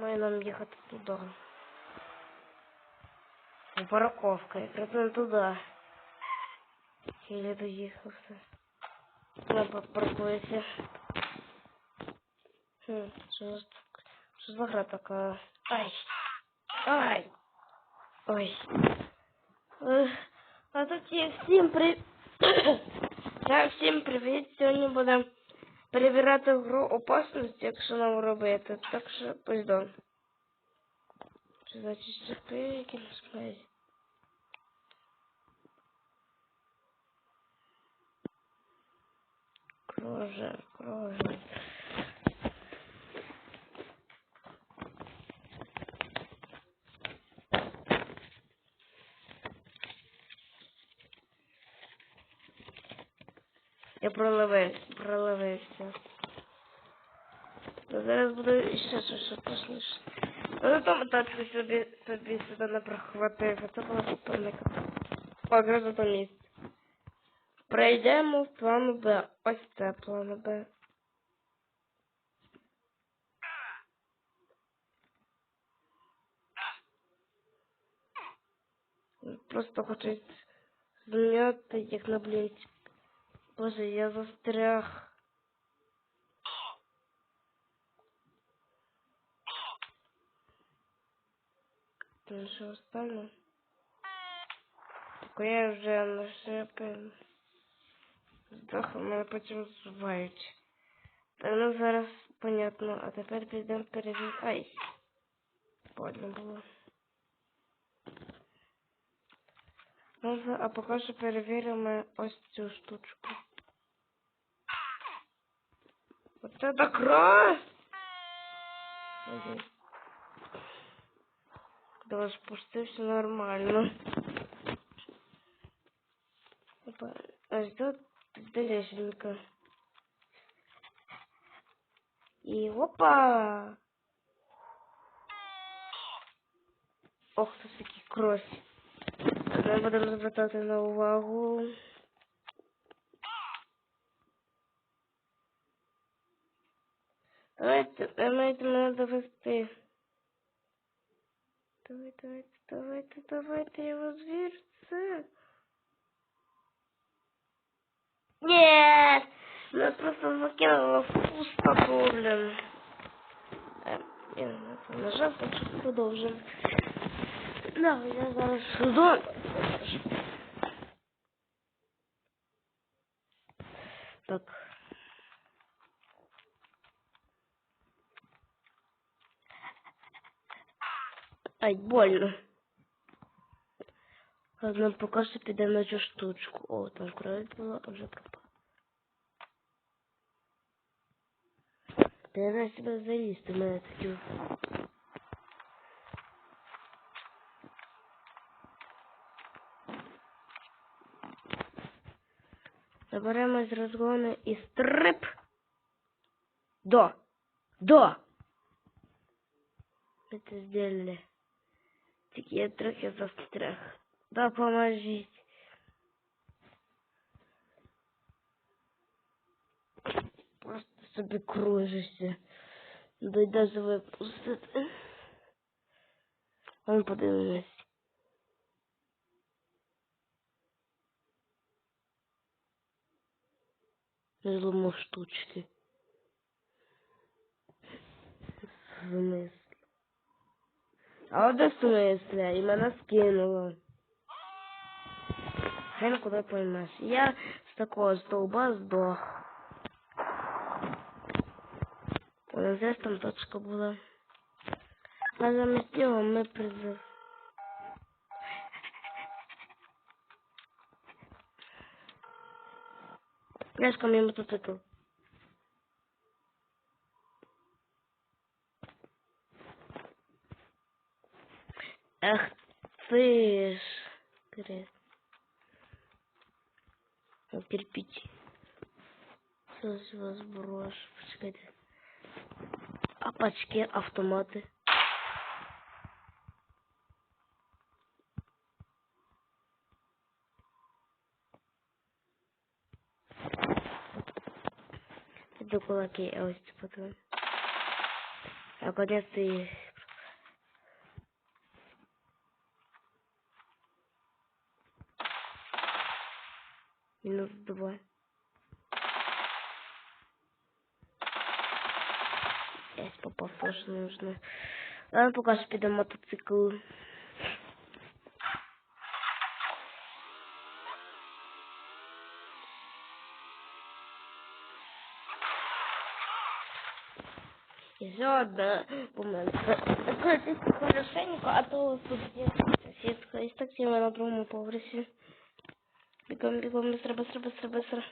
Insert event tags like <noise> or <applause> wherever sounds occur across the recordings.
Має нам їхати туди. Парковка, якраз не туди. Я доїхався. Вона паркується. Хм, що у нас так? Що за гра така? Ай! Ай! Ой. Ех, А тут є всім при... <coughs> Так, всім привіт. Сьогодні будемо перевіряти гру опасності, якщо нам робити. Так що пойдем. Що значить чекай, які нас мають? Я проливився. Та зараз буду іще щось страшніше. Ну там так собі собі сюди не прохватив, а це була суперника. Погрозу до місць. Пройдемо в план Б. Ось це план Б. Просто хочу зняти, як на блінці. Боже, я застряг. Ну що останнє? Так я вже на шипи. Здохла, мене потім звають. Та ну зараз понятно, а тепер підемо перевірити. Ай! Больно було. Ну, за- а поки що перевіримо ось цю штучку. Оце так раз! Ой. Коли спустився нормально. Опа, аж тут далеченько. І опа! Ох, тут такі кросі. Ми будемо звертати на увагу. Давайте, давайте мене довести. Давайте, давайте, давайте, давайте, вірю, це. Нет! Нас просто закинуло в пустоту, блин. Я на це нажав, так що продовжимо. Да, я зараз сюди. Так. Ай, больно. Ладно, поки що підемо на цю штучку. О, там кровь була, а вже пропала. Ти на себе залізти, в мене такі. Заберемо з розгону і стрип. До. До. Ми це зробили. Тільки я трохи застряг. Допоможіть. Просто собі кружишся. Дойде випустити. А ми подивимось. Не злому штучки. В смислі? А от де в смислі? І мене скинуло. Хрен куди поймеш. Я з такого стовба здох. Ось здесь там точка була. А замість нього ми призив. Пляшка мимо мотоцикл. ты. О, кирпич. Сейчас вас брошу. Почекайте. А пачки, автоматы. До кулаки, а ось це потім. Наконец-то и... Минус два. Здесь попал тоже нужно. Ладно, пока что підемо мотоцикл. Еще одна помилка. Крутиться хорошенько, а то тут є сусідка. І так сіла на другому поверсі. Бігом, бігом, быстро, быстро, быстро, быстро.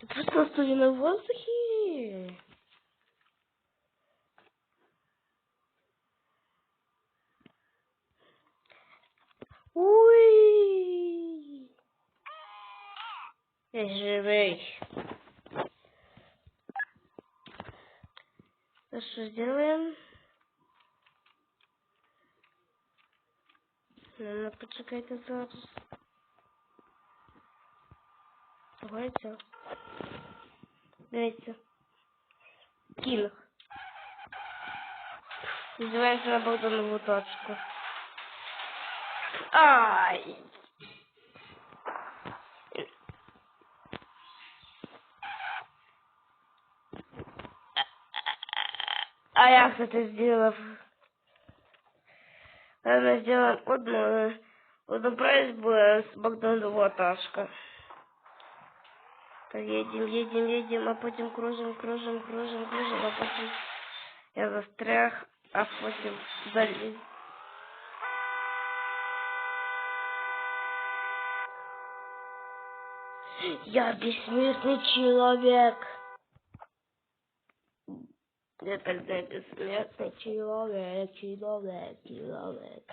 Ты просто стою на воздухе. Уй! Я живый. Ну что сделаем? Надо почекайте зараз. Давайте. Дивіться. Кінг. Називається на Богданову точку. Ай! А як це ти зробив? Наверное, сделаем одну, одну просьбу с Богданова Ташка. Так, едем, едем, едем, а потім кружим, кружим, кружим, кружим, а потім я застряг, а потім далі. Я бессмертный человек. Я тогда бессмертный человек, человек, человек.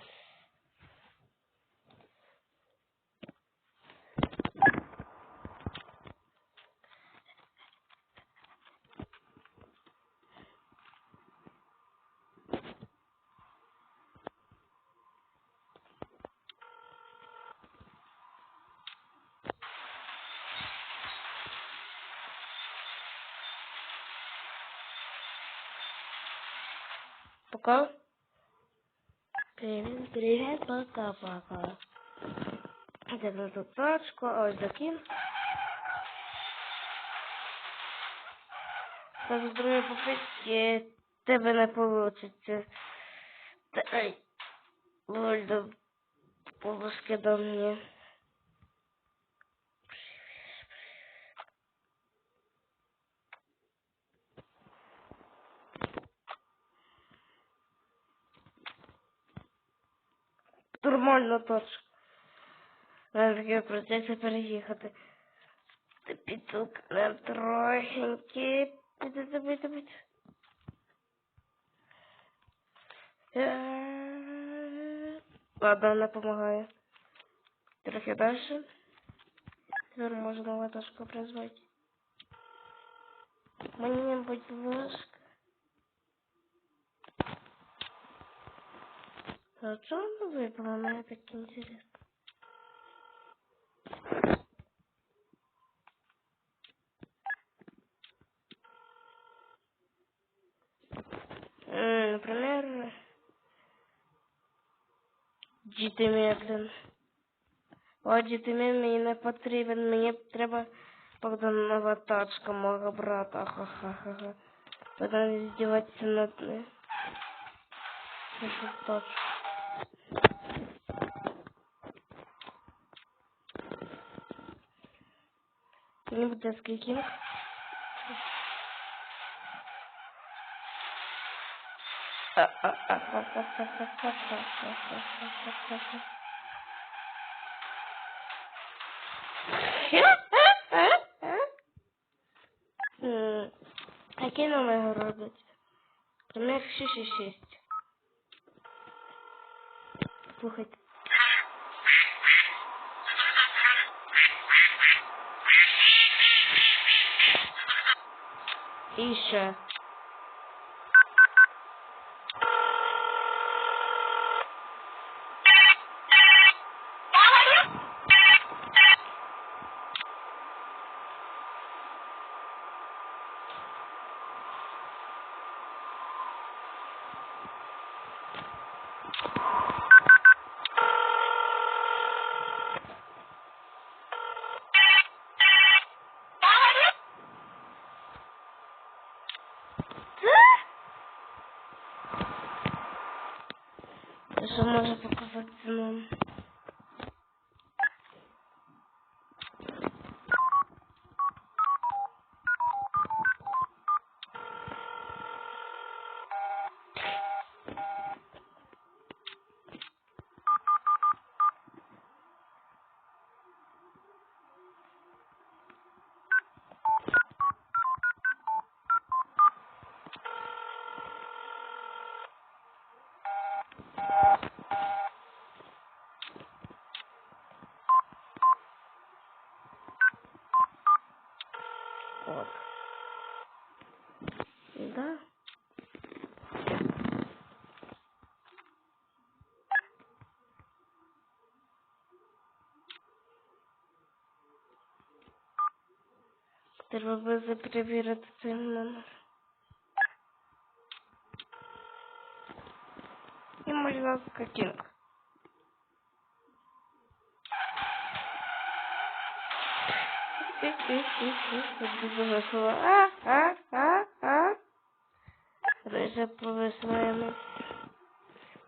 Пока. Привет, привет, пока-пока. На тут тачку, ось закин. Так, з другої попитки тебе не получиться. Дай, Вольда, полоски до мені. Нормально точно. Надо таке придеться переїхати. Ти підтук на трохеньки. Піди, піди, піди. Е, Ладно, вона допомагає. Трохи далі. Тепер можна латошку призвати. Мені, будь ласка. А что она выбрала? Мне так интересно. М, Например, Джитимедлен. О, Джитимен мені не потрібен, мені треба Богданова тачка мого брата. Ха-ха-ха. Потом издеваться над ним. Нашу тачку. Кінг Деський Кінг. Які номери робить? ще 666. Слухайте. І ще. Що може показати нам? Да. Треба би перевірити цей номер. І можна скотинка. А, а, а, а. Рыжа повышаемость.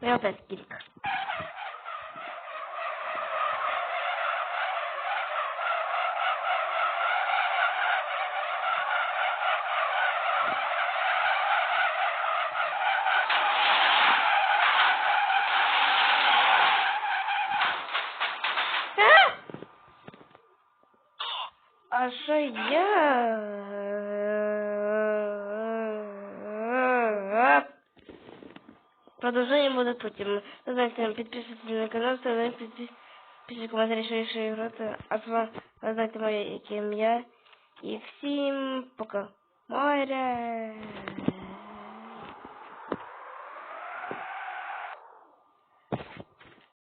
Ну и опять килька. А що я? Продолжение будет потом. Знаете, подписывайтесь на канал, ставьте пишите комментарии, что еще играть. А с вами, знаете, мое имя. И всем пока. Море.